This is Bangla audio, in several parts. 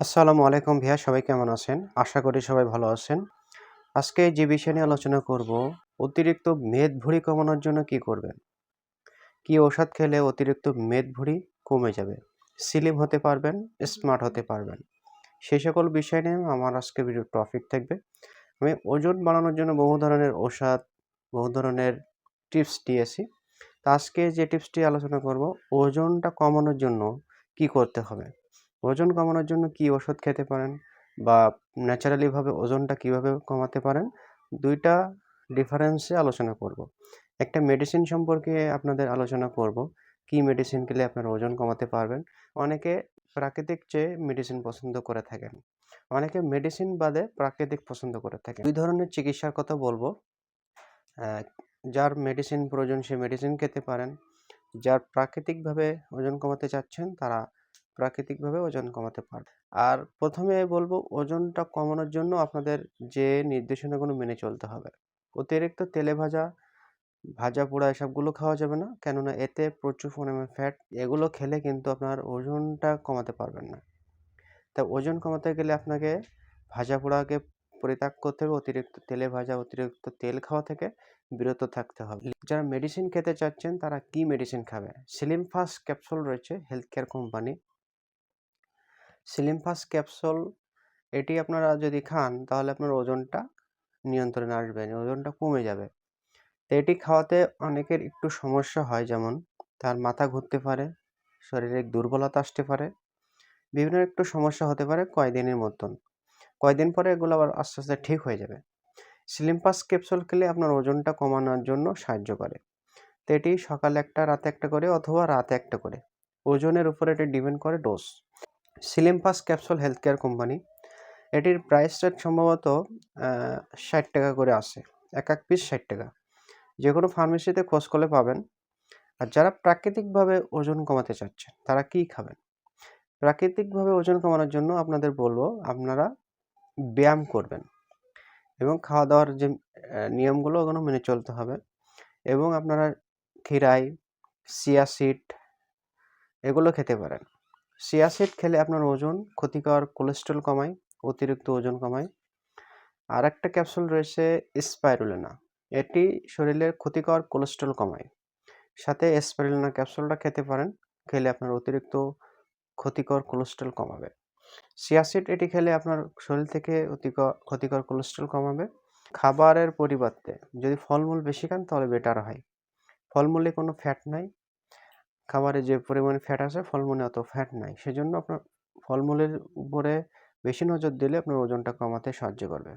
আসসালামু আলাইকুম ভাইয়া, সবাই কেমন আছেন? আশা করি সবাই ভালো আছেন। আজকে যে বিষয় নিয়ে আলোচনা করব, অতিরিক্ত মেদ ভুঁড়ি কমানোর জন্য কি করবেন? কি ঔষধ খেলে অতিরিক্ত মেদ ভুঁড়ি কমে যাবে? স্লিম হতে পারবেন, স্মার্ট হতে পারবেন। সেই সকল বিষয় নিয়ে আমার আজকে ভিডিও টপিক থাকবে। আমি ওজন বাড়ানোর জন্য বহু ধরনের ঔষধ, বহু ধরনের টিপস দিয়েছি। তা আজকে যে টিপসটি আলোচনা করব, ওজনটা কমানোর জন্য কি করতে হবে? ওজন কমানোর জন্য কি ওষুধ খেতে পারেন বা ন্যাচারালিভাবে ওজনটা কীভাবে কমাতে পারেন, দুইটা ডিফারেন্সে আলোচনা করব। একটা মেডিসিন সম্পর্কে আপনাদের আলোচনা করব, কি মেডিসিন খেলে আপনার ওজন কমাতে পারবেন। অনেকে প্রাকৃতিক চেয়ে মেডিসিন পছন্দ করে থাকেন, অনেকে মেডিসিন বাদে প্রাকৃতিক পছন্দ করে থাকেন। দুই ধরনের চিকিৎসার কথা বলব যার মেডিসিন প্রয়োজন সে মেডিসিন খেতে পারেন, যার প্রাকৃতিকভাবে ওজন কমাতে চাচ্ছেন তারা প্রাকৃতিকভাবে ওজন কমাতে পারবে। আর প্রথমে বলব, ওজনটা কমানোর জন্য আপনাদের যে নির্দেশনাগুলো মেনে চলতে হবে। অতিরিক্ত তেলে ভাজা ভাজা পোড়া এসবগুলো খাওয়া যাবে না। কেননা এতে প্রচুর পরিমাণে ফ্যাট এগুলো খেলে কিন্তু আপনার ওজনটা কমাতে পারবেন না। তা ওজন কমাতে গেলে আপনাকে ভাজা পোড়াকে পরিত্যাগ করতে হবে। অতিরিক্ত তেলে ভাজা, অতিরিক্ত তেল খাওয়া থেকে বিরত থাকতে হবে। যারা মেডিসিন খেতে চাচ্ছেন, তারা কি মেডিসিন খাবে? সিলিম ফাস্ট ক্যাপসুল রয়েছে হেলথ কেয়ার কোম্পানি সিলিম ক্যাপসুল, এটি আপনারা যদি খান, তাহলে আপনার ওজনটা নিয়ন্ত্রণে আসবে ওজনটা কমে যাবে। তো এটি খাওয়াতে অনেকের একটু সমস্যা হয়, যেমন তার মাথা ঘুরতে পারে শরীরে দুর্বলতা আসতে পারে, বিভিন্ন একটু সমস্যা হতে পারে কয়দিনের মতন। কয়দিন পরে এগুলো আবার আস্তে আস্তে ঠিক হয়ে যাবে। স্লিম্পাস ক্যাপসুল খেলে আপনার ওজনটা কমানোর জন্য সাহায্য করে। তো এটি সকালে একটা, রাতে একটা করে অথবা রাতে একটা করে। ওজনের উপরে এটি ডিপেন্ড করে ডোজ। সিলিম্পাস ক্যাপসুল হেলথ কেয়ার কোম্পানি, এটির প্রাইস রেট সম্ভবত ষাট টাকা করে আসে এক এক পিস ষাট টাকা। যে কোনো ফার্মেসিতে খোঁজ করলে পাবেন। আর যারা প্রাকৃতিকভাবে ওজন কমাতে চাচ্ছেন, তারা কি খাবেন? প্রাকৃতিকভাবে ওজন কমানোর জন্য আপনাদের বলব, আপনারা ব্যায়াম করবেন। এবং খাওয়া দাওয়ার যে নিয়মগুলো, ওগুলো মেনে চলতে হবে। এবং আপনারা খিরাই সিয়া সিড, এগুলো খেতে পারেন। সিয়া সিড খেলে আপনার ওজন ক্ষতিকর কোলেস্ট্রল কমায়, অতিরিক্ত ওজন কমায়। আর একটা ক্যাপসুল রয়েছে স্পাইরুলেনা এটি শরীরের ক্ষতিকর কোলেস্ট্রল কমায়। সাথে স্পাইরুলেনা ক্যাপসুলটা খেতে পারেন, খেলে আপনার অতিরিক্ত ক্ষতিকর কোলেস্ট্রল কমাবে। সিয়াসিড এটি খেলে আপনার শরীর থেকে অতিকর ক্ষতিকর কোলেস্ট্রল কমাবে। খাবারের পরিবর্তে যদি ফলমূল বেশি খান তাহলে বেটার হয়। ফলমূলে কোনো ফ্যাট নাই। খাবারে যে পরিমাণে ফ্যাট আছে, ফলমূলে অত ফ্যাট নাই। সেজন্য আপনার ফলমূলের উপরে বেশি নজর দিলে আপনার ওজনটা কমাতে সাহায্য করবে।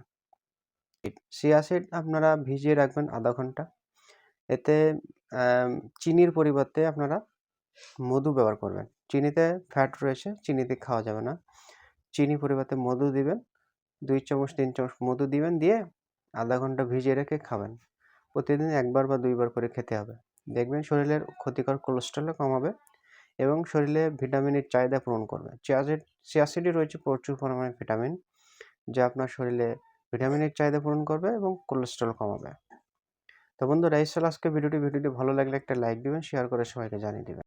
সিয়াসিড আপনারা ভিজিয়ে রাখবেন আধা ঘণ্টা। এতে চিনির পরিবর্তে আপনারা মধু ব্যবহার করবেন। চিনিতে ফ্যাট রয়েছে, চিনিতে খাওয়া যাবে না। চিনি পরিবর্তে মধু দিবেন, দুই চামচ, তিন চামচ মধু দিবেন, দিয়ে আধা ঘণ্টা ভিজিয়ে রেখে খাবেন। প্রতিদিন একবার বা দুইবার করে খেতে হবে। দেখবেন শরীরের ক্ষতিকর কোলেস্ট্রলও কমাবে এবং শরীরে ভিটামিনের চাহিদা পূরণ করবে। চিয়াসিড চিয়াসিডে রয়েছে প্রচুর পরিমাণে ভিটামিন যা আপনার শরীরে ভিটামিনের চাহিদা পূরণ করবে এবং কোলেস্ট্রল কমাবে। তো বন্ধুরা, এই আজকে ভিডিওটি ভিডিওটি ভালো লাগলে একটা লাইক দিবেন শেয়ার করে সবাইকে জানিয়ে দেবেন।